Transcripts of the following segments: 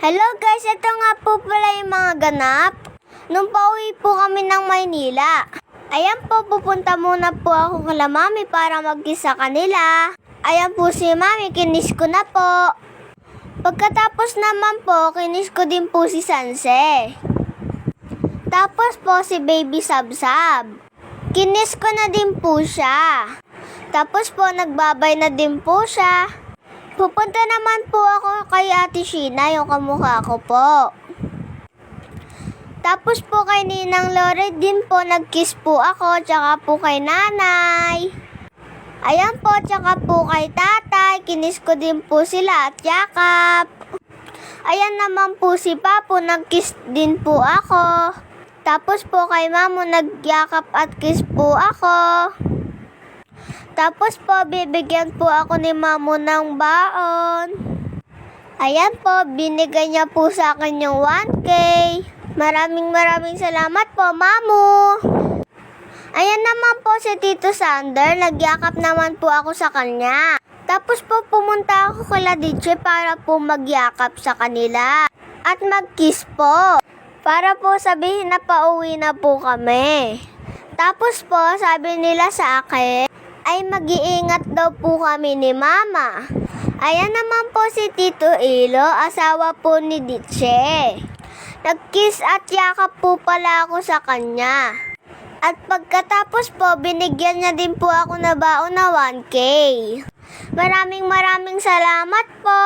Hello guys, ito nga po pala yung mga ganap. Nung pauwi po kami ng Maynila. Ayan po, pupunta muna po ako kala mami para mag-kiss sa kanila. Ayan po si mami, kinis ko na po. Pagkatapos naman po, kinis ko din po si Sanse. Tapos po si Baby Sabsab. Kinis ko na din po siya. Tapos po nagbabay na din po siya. Pupunta naman po ako kay Ate Sheena, yung kamukha ko po. Tapos po kay Ninang Lore din po nag-kiss po ako, tsaka po kay nanay. Ayan po, tsaka po kay tatay, kinis ko din po sila at yakap. Ayan naman po si Papo, nag-kiss din po ako. Tapos po kay Mamo, nagyakap at kiss po ako. Tapos po, bibigyan po ako ni Mamo ng baon. Ayan po, binigay niya po sa akin yung 1K. Maraming maraming salamat po, Mamo. Ayan naman po si Tito Sander, nagyakap naman po ako sa kanya. Tapos po pumunta ako kay Diche para po magyakap sa kanila. At mag-kiss po. Para po sabihin na pauwi na po kami. Tapos po sabi nila sa akin, ay mag-iingat daw po kami ni Mama. Ayan naman po si Tito Ilo, asawa po ni Diche. Nag-kiss at yakap po pala ako sa kanya. At pagkatapos po, binigyan niya din po ako na baon na 1K. Maraming maraming salamat po,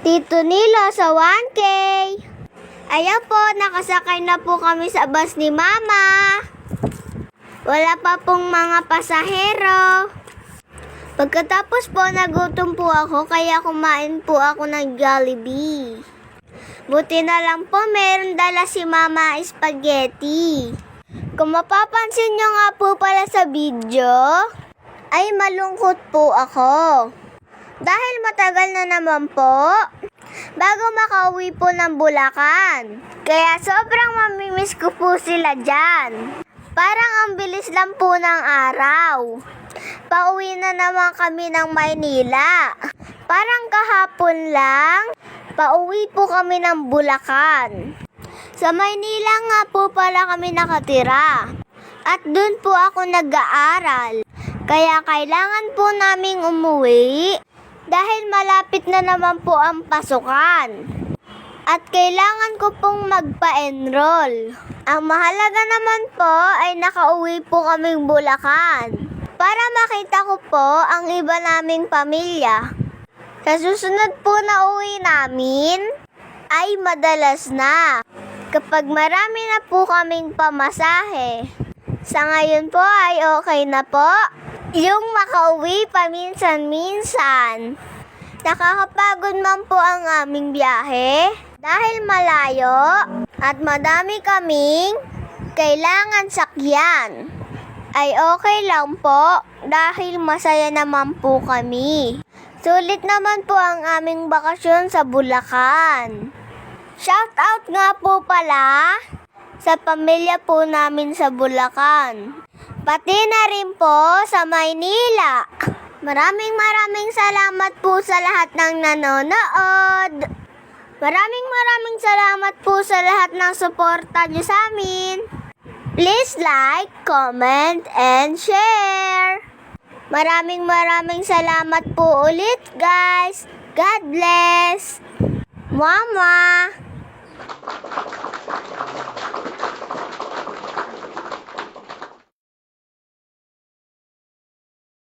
Tito Nilo, sa 1K. Ayan po, nakasakay na po kami sa bus ni Mama. Wala pa pong mga pasahero. Pagkatapos po, nagutom po ako, kaya kumain po ako ng Jollibee. Buti na lang po, meron dala si Mama spaghetti. Kung mapapansin nyo nga po pala sa video, ay malungkot po ako. Dahil matagal na naman po, bago makauwi po ng Bulacan. Kaya sobrang mamimiss ko po sila dyan. Parang ang bilis lang po ng araw. Pauwi na naman kami ng Maynila. Parang kahapon lang, pauwi po kami ng Bulacan. Sa Maynila nga po pala kami nakatira. At doon po ako nag-aaral. Kaya kailangan po naming umuwi dahil malapit na naman po ang pasukan. At kailangan ko pong magpa-enroll. Ang mahalaga naman po ay nakauwi po kaming Bulacan. Para makita ko po ang iba naming pamilya. Sa susunod po na uwi namin, ay madalas na kapag marami na po kaming pamasahe. Sa ngayon po ay okay na po. Yung makauwi paminsan-minsan. Nakakapagod man po ang aming biyahe dahil malayo at madami kaming kailangan sakyan. Ay okay lang po dahil masaya naman po kami. Sulit naman po ang aming bakasyon sa Bulacan. Shout out nga po pala sa pamilya po namin sa Bulacan. Pati na rin po sa Maynila. Maraming maraming salamat po sa lahat ng nanonood. Maraming maraming salamat po sa lahat ng suporta niyo sa amin. Please like, comment, and share. Maraming maraming salamat po ulit guys. God bless. Mama.